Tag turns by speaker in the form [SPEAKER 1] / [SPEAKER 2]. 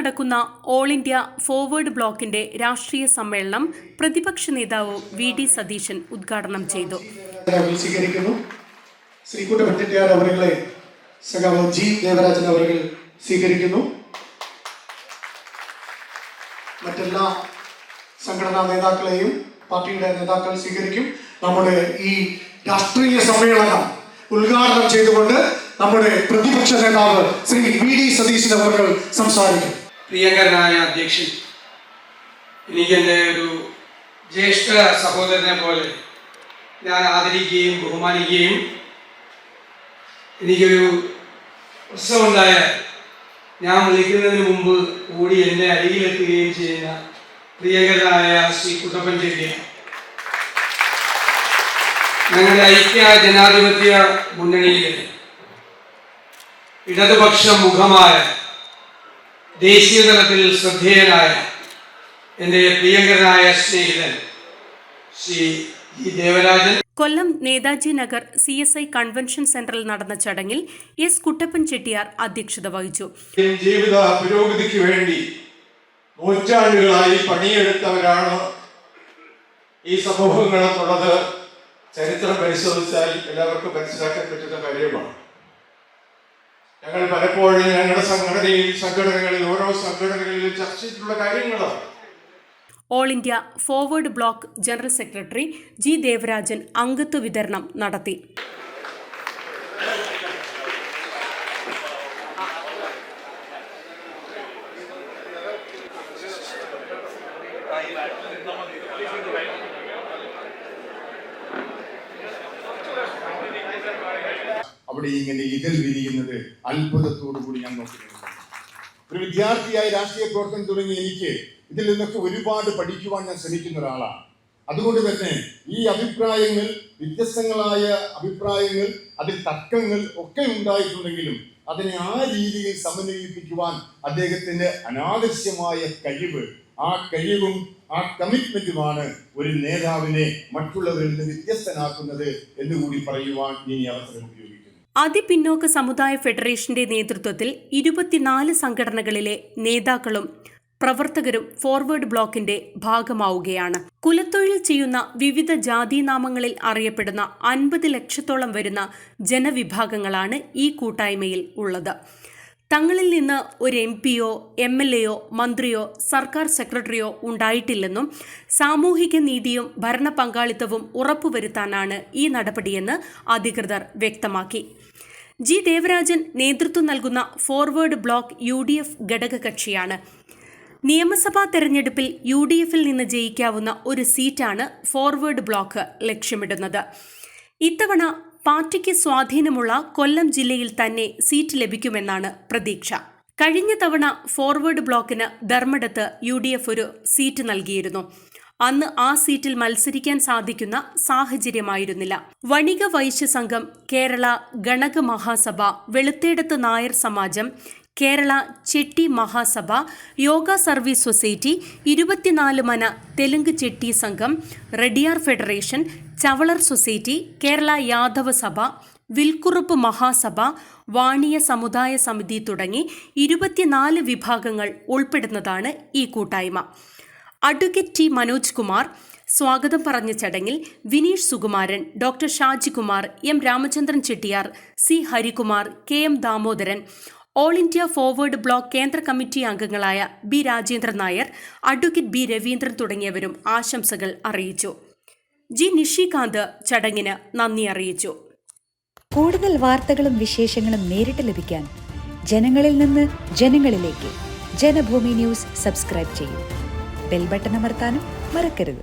[SPEAKER 1] നടക്കുന്ന all India forward ബ്ലോക്കിന്റെ രാഷ്ട്രീയ സമ്മേളനം പ്രതിപക്ഷ നേതാവ് വി ഡി സതീശൻ ഉദ്ഘാടനം ചെയ്തു.
[SPEAKER 2] സ്വീകരിക്കുന്നു. മറ്റെല്ലാ സംഘടനാ നേതാക്കളെയും പാർട്ടിയുടെ നേതാക്കൾ സ്വീകരിക്കും. നമ്മുടെ ഈ രാഷ്ട്രീയ സമ്മേളനം ഉദ്ഘാടനം ചെയ്തുകൊണ്ട് നമ്മുടെ പ്രതിപക്ഷ നേതാവ് ശ്രീ വി ഡി സതീശൻ അവർ സംസാരിക്കും.
[SPEAKER 3] പ്രിയങ്കരനായ അധ്യക്ഷൻ എനിക്കെന്റെ ഒരു ജ്യേഷ്ഠ സഹോദരനെ പോലെ ഞാൻ ആദരിക്കുകയും ബഹുമാനിക്കുകയും എനിക്കൊരു പ്രശ്നമുണ്ടായ ഞാൻ വിളിക്കുന്നതിന് മുമ്പ് കൂടി എന്റെ അരികിലെത്തുകയും ചെയ്യുന്ന പ്രിയകരനായ ശ്രീ കുട്ടപ്പൻ ചെട്ടിയാണ്. ഞങ്ങളുടെ ഐക്യ ജനാധിപത്യ മുന്നണിയിലെ ഇടതുപക്ഷ മുഖമായ ദേശീയ തലത്തിൽ ശ്രദ്ധേയനായ എന്റെ പ്രിയങ്കരനായ സ്നേഹിതൻ Shri G Devarajan.
[SPEAKER 1] Kollam Netaji Nagar C S I convention സെന്ററിൽ നടന്ന ചടങ്ങിൽ എസ് കുട്ടപ്പൻ ചെട്ടിയാർ അധ്യക്ഷത വഹിച്ചു.
[SPEAKER 4] ജീവിത പുരോഗതിക്ക് വേണ്ടി നൂറ്റാണ്ടുകളായി പണിയെടുത്തവരാണ് ഈ സമൂഹങ്ങളെന്നുള്ളത് ചരിത്രം പരിശോധിച്ചാൽ എല്ലാവർക്കും മനസ്സിലാക്കാൻ പറ്റുന്ന കാര്യമാണ്. ഞങ്ങൾ പലപ്പോഴും ഞങ്ങളുടെ സംഘടനയിൽ സംഘടനകളിൽ ഓരോ സംഘടനകളിലും ചർച്ച ചെയ്തിട്ടുള്ള കാര്യങ്ങളാണ്.
[SPEAKER 1] All India forward block general secretary G Devarajan അംഗത്വ വിതരണം നടത്തി.
[SPEAKER 5] അവിടെ ഇങ്ങനെ ഇതിൽ വിരിയുന്നത് അത്ഭുതത്തോടു കൂടി ഞാൻ നോക്കിയിട്ടുണ്ട്. ഒരു വിദ്യാർത്ഥിയായി രാഷ്ട്രീയ പ്രവർത്തനം തുടങ്ങി എനിക്ക് ഇതിൽ നിന്നൊക്കെ ഒരുപാട് പഠിക്കുവാൻ ഞാൻ ശ്രമിക്കുന്ന ഒരാളാണ് അതുകൊണ്ട് തന്നെ ഈ അഭിപ്രായങ്ങൾ വ്യത്യസ്തങ്ങളായ അഭിപ്രായങ്ങൾ അതിൽ തർക്കങ്ങൾ ഒക്കെ ഉണ്ടായിട്ടുണ്ടെങ്കിലും അതിനെ ആ രീതിയിൽ സമന്വയിപ്പിക്കുവാൻ അദ്ദേഹത്തിന്റെ അനാവശ്യമായ കഴിവ് ആ കഴിവും ആ കമ്മിറ്റ്മെന്റുമാണ് ഒരു നേതാവിനെ മറ്റുള്ളവരിൽ നിന്ന് വ്യത്യസ്തനാക്കുന്നത് എന്നുകൂടി പറയുവാൻ ഇനി അവസരം
[SPEAKER 1] അതിപിന്നോക്ക സമുദായ ഫെഡറേഷന്റെ നേതൃത്വത്തിൽ ഇരുപത്തിനാല് സംഘടനകളിലെ നേതാക്കളും പ്രവർത്തകരും ഫോർവേഡ് ബ്ലോക്കിന്റെ ഭാഗമാവുകയാണ്. കുലത്തൊഴിൽ ചെയ്യുന്ന വിവിധ ജാതിനാമങ്ങളിൽ അറിയപ്പെടുന്ന അൻപത് ലക്ഷത്തോളം വരുന്ന ജനവിഭാഗങ്ങളാണ് ഈ കൂട്ടായ്മയിൽ ഉള്ളത്. തങ്ങളിൽ നിന്ന് ഒരു എം പിയോ എം എൽ എയോ മന്ത്രിയോ സർക്കാർ സെക്രട്ടറിയോ ഉണ്ടായിട്ടില്ലെന്നും സാമൂഹിക നീതിയും ഭരണ പങ്കാളിത്തവും ഉറപ്പുവരുത്താനാണ് ഈ നടപടിയെന്ന് അധികൃതർ വ്യക്തമാക്കി. ജി ദേവരാജൻ നേതൃത്വം നൽകുന്ന forward block U D F ഘടകകക്ഷിയാണ്. നിയമസഭാ തെരഞ്ഞെടുപ്പിൽ യു ഡി എഫിൽ നിന്ന് ജയിക്കാവുന്ന ഒരു സീറ്റാണ് ഫോർവേഡ് ബ്ലോക്ക് ലക്ഷ്യമിടുന്നത്. ഇത്തവണ പാർട്ടിക്ക് സ്വാധീനമുള്ള കൊല്ലം ജില്ലയിൽ തന്നെ സീറ്റ് ലഭിക്കുമെന്നാണ് പ്രതീക്ഷ. കഴിഞ്ഞ തവണ ഫോർവേഡ് ബ്ലോക്കിന് ധർമ്മടത്ത് യു ഒരു സീറ്റ് നൽകിയിരുന്നു. അന്ന് ആ സീറ്റിൽ മത്സരിക്കാൻ സാധിക്കുന്ന സാഹചര്യമായിരുന്നില്ല. വണിക വൈശ്യ സംഘം കേരള ഗണക മഹാസഭ വെളുത്തേടത്ത് നായർ സമാജം കേരള ചെട്ടി മഹാസഭ യോഗ സർവീസ് സൊസൈറ്റി ഇരുപത്തിനാല് മന തെലുങ്ക് ചെട്ടി സംഘം റെഡിയാർ ഫെഡറേഷൻ ചവളർ സൊസൈറ്റി കേരള യാദവ സഭ വിൽക്കുറുപ്പ് മഹാസഭ വാണിയ സമുദായ സമിതി തുടങ്ങി ഇരുപത്തിനാല് വിഭാഗങ്ങൾ ഉൾപ്പെടുന്നതാണ് ഈ കൂട്ടായ്മ. അഡ്വക്കേറ്റ് ടി മനോജ് കുമാർ സ്വാഗതം പറഞ്ഞ ചടങ്ങിൽ Vineesh Sukumaran doctor Shajikumar M Ramachandran Chettiar C Harikumar K M Damodaran all India forward block കേന്ദ്ര കമ്മിറ്റി അംഗങ്ങളായ B Rajendran Nair advocate B Raveendran തുടങ്ങിയവരും ആശംസകൾ അറിയിച്ചു. ജി നിഷികാന്ത് ചടങ്ങിന് നന്ദി അറിയിച്ചു.
[SPEAKER 6] കൂടുതൽ വാർത്തകളും വിശേഷങ്ങളും നേരിട്ട് ലഭിക്കാൻ ജനങ്ങളിൽ നിന്ന് ജനങ്ങളിലേക്ക് ജനഭൂമി ന്യൂസ് സബ്സ്ക്രൈബ് ചെയ്യൂ. ബെൽ ബട്ടൺ അമർത്താനും മറക്കരുത്.